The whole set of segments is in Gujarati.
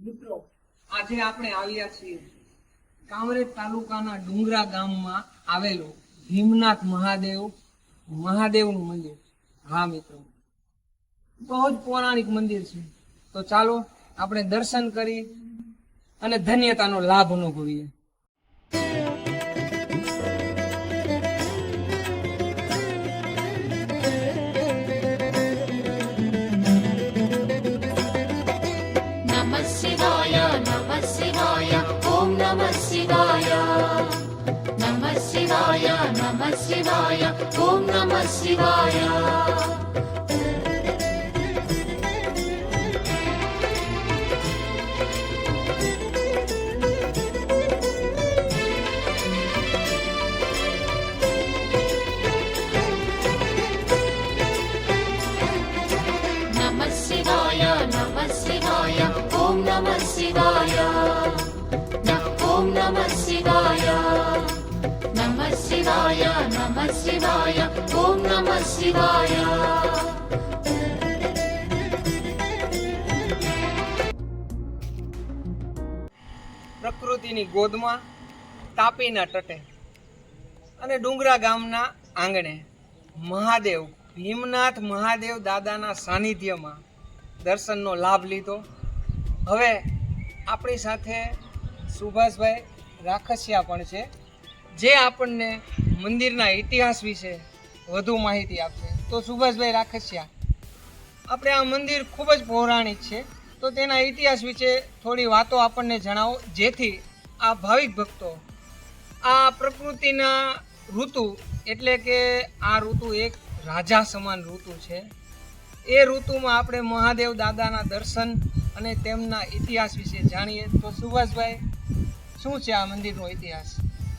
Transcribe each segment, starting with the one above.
મિત્રો આજે આપણે આવ્યા છીએ કામરેજ તાલુકાના ડુંગરા ગામમાં આવેલું ભીમનાથ મહાદેવ, મહાદેવનું મંદિર. હા, મિત્રો. બહુ જ પૌરાણિક મંદિર છે. તો ચાલો, આપણે દર્શન કરી અને ધન્યતાનો લાભ અનુભવીએ. ఓం నమ శివాయ Om Namah Shivaya. Om Namah Shivaya. नमः शिवाय न- ॐ नमः शिवाय नमः शिवाय नमः शिवाय ॐ नमः शिवाय પ્રકૃતિની ગોદમાં તાપીના તટે અને ડુંગરા ગામના આંગણે મહાદેવ ભીમનાથ મહાદેવ દાદાના સાનિધ્યમાં દર્શનનો લાભ લીધો હવે આપણી સાથે સુભાષભાઈ રાખસિયા પણ છે જે આપણને મંદિરના ઇતિહાસ વિશે વધુ માહિતી આપશે તો સુભાષભાઈ રાખસિયા, આપણે આ મંદિર ખૂબ જ પૌરાણિક છે. તો તેના ઇતિહાસ વિશે થોડી વાતો આપણને જણાવો, જેથી આ ભાવિક ભક્તો, આ પ્રકૃતિના ઋતુ, એટલે કે આ ઋતુ એક રાજા સમાન ઋતુ છે. એ ઋતુમાં આપણે મહાદેવ દાદાના દર્શન અને તેમના ઇતિહાસ વિશે જાણીએ. તો સુભાષભાઈ, શું છે આ મંદિરનો ઇતિહાસ?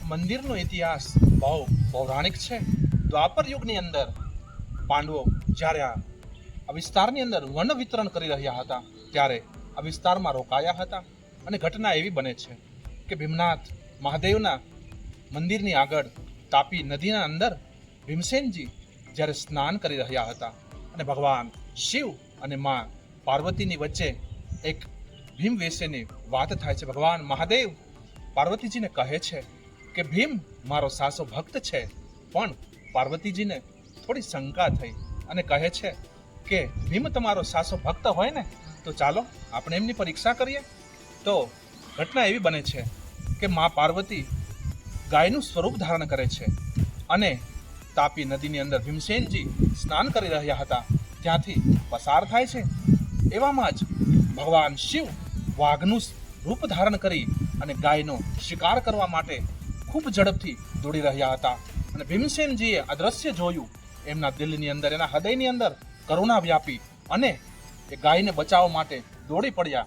મંદિરનો ઇતિહાસ બહુ પૌરાણિક છે. દ્વાપર યુગની અંદર પાંડવો જ્યારે આ વિસ્તારની અંદર વન વિતરણ કરી રહ્યા હતા, ત્યારે આ વિસ્તારમાં રોકાયા હતા અને ઘટના એવી બને છે કે ભીમનાથ મહાદેવના મંદિરની આગળ તાપી નદીના અંદર ભીમસેનજી જ્યારે સ્નાન કરી રહ્યા હતા અને ભગવાન શિવ અને મા પાર્વતીની વચ્ચે એક ભીમ વિશેની વાત થાય છે. ભગવાન મહાદેવ પાર્વતીજીને કહે છે કે ભીમ મારો સાસો ભક્ત છે. પણ પાર્વતીજીને થોડી શંકા થઈ અને કહે છે કે, ભીમ તમારો સાસો ભક્ત હોય ને, તો ચાલો આપણે એમની પરીક્ષા કરીએ. તો ઘટના એવી બને છે કે મા પાર્વતી ગાયનું સ્વરૂપ ધારણ કરે છે અને તાપી નદીની અંદર ભીમસેનજી સ્નાન કરી રહ્યા હતા. ત્યાંથી પસાર થાય છે. એવામાં જ ભગવાન શિવ વાઘનું રૂપ ધારણ કરી અને ગાયનો શિકાર કરવા માટે ખૂબ ઝડપથી દોડી રહ્યા હતા. અને ભીમસેનજીએ આ દ્રશ્ય જોયું. એમના દિલની અંદર, એના હૃદયની અંદર કરુણા વ્યાપી અને એ ગાયને બચાવવા માટે દોડી પડ્યા.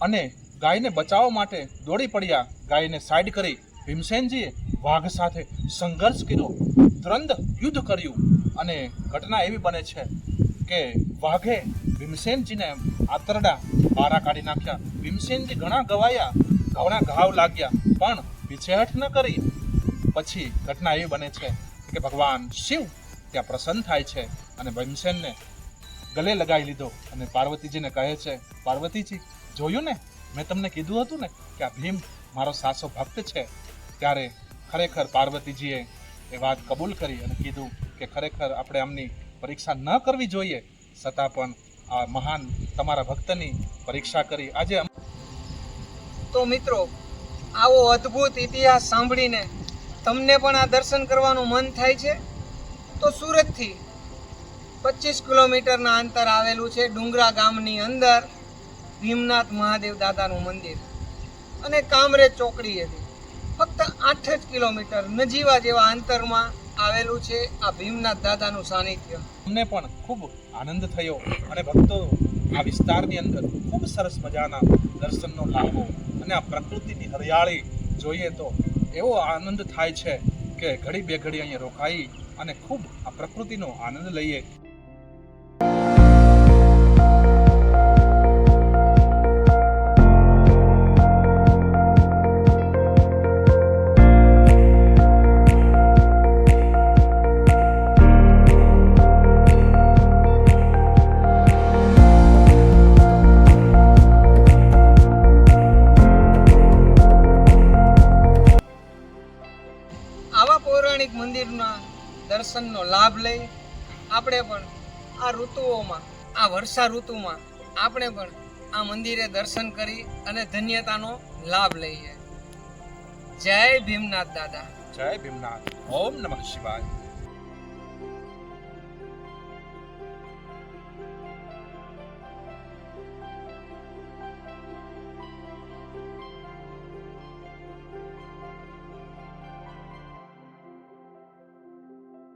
અને ગાયને બચાવવા માટે દોડી પડ્યા. ગાયને સાઈડ કરી ભીમસેનજીએ વાઘ સાથે સંઘર્ષ કર્યો. દ્રંદ યુદ્ધ કર્યું. અને ઘટના એવી બને છે કે વાઘે ભીમસેનજીને આતરડા બારા કાઢી નાખ્યા. ભીમસેનજી ઘણા ગવાયા, ઘણા ઘાવ લાગ્યા. પણ પીછેહઠ ન કરી, પછી ઘટના એવી બને છે કે ભગવાન શિવ ત્યાં પ્રસન્ન થાય છે અને ભીમસેનને ગલે લગાવી લીધો અને પાર્વતીજીને કહે છે, પાર્વતીજી, જોયું ને? મેં તમને કીધું હતું ને કે આ ભીમ મારો સાસો ભક્ત છે. ત્યારે ખરેખર પાર્વતીજીએ એ વાત કબૂલ કરી અને કીધું કે ખરેખર આપણે આમની પરીક્ષા ન કરવી જોઈએ, છતાં પણ આ મહાન તમારા ભક્તની પરીક્ષા કરી. આજે તો મિત્રો આવો અદ્ભુત ઇતિહાસ સાંભળીને તમને પણ આ દર્શન કરવાનું મન થાય છે? તો સુરતથી પચીસ કિલોમીટરના અંતર આવેલું છે ડુંગરા ગામની અંદર ભીમનાથ મહાદેવ દાદાનું મંદિર. અને કામરેજ હતી. ફક્ત આઠ જ કિલોમીટર નજીવા જેવા અંતરમાં આવેલું છે આ ભીમનાથ દાદાનું સાનિધ્ય. અમને પણ ખૂબ આનંદ થયો અને ભક્તો આ વિસ્તારની અંદર ખૂબ સરસ મજાના દર્શનનો લાભો અને આ પ્રકૃતિની હરિયાળી જોઈએ તો એવો આનંદ થાય છે કે ઘડી બે ઘડી અહીંયા રોકાઈ અને ખૂબ આ પ્રકૃતિનો આનંદ લઈએ. દર્શનનો લાભ લઈ આપણે પણ આ ઋતુઓમાં, આ વર્ષા ઋતુમાં આપણે પણ આ મંદિરે દર્શન કરી અને ધન્યતાનો લાભ લઈએ. જય ભીમનાથ દાદા. જય ભીમનાથ. ઓમ નમઃ શિવાય.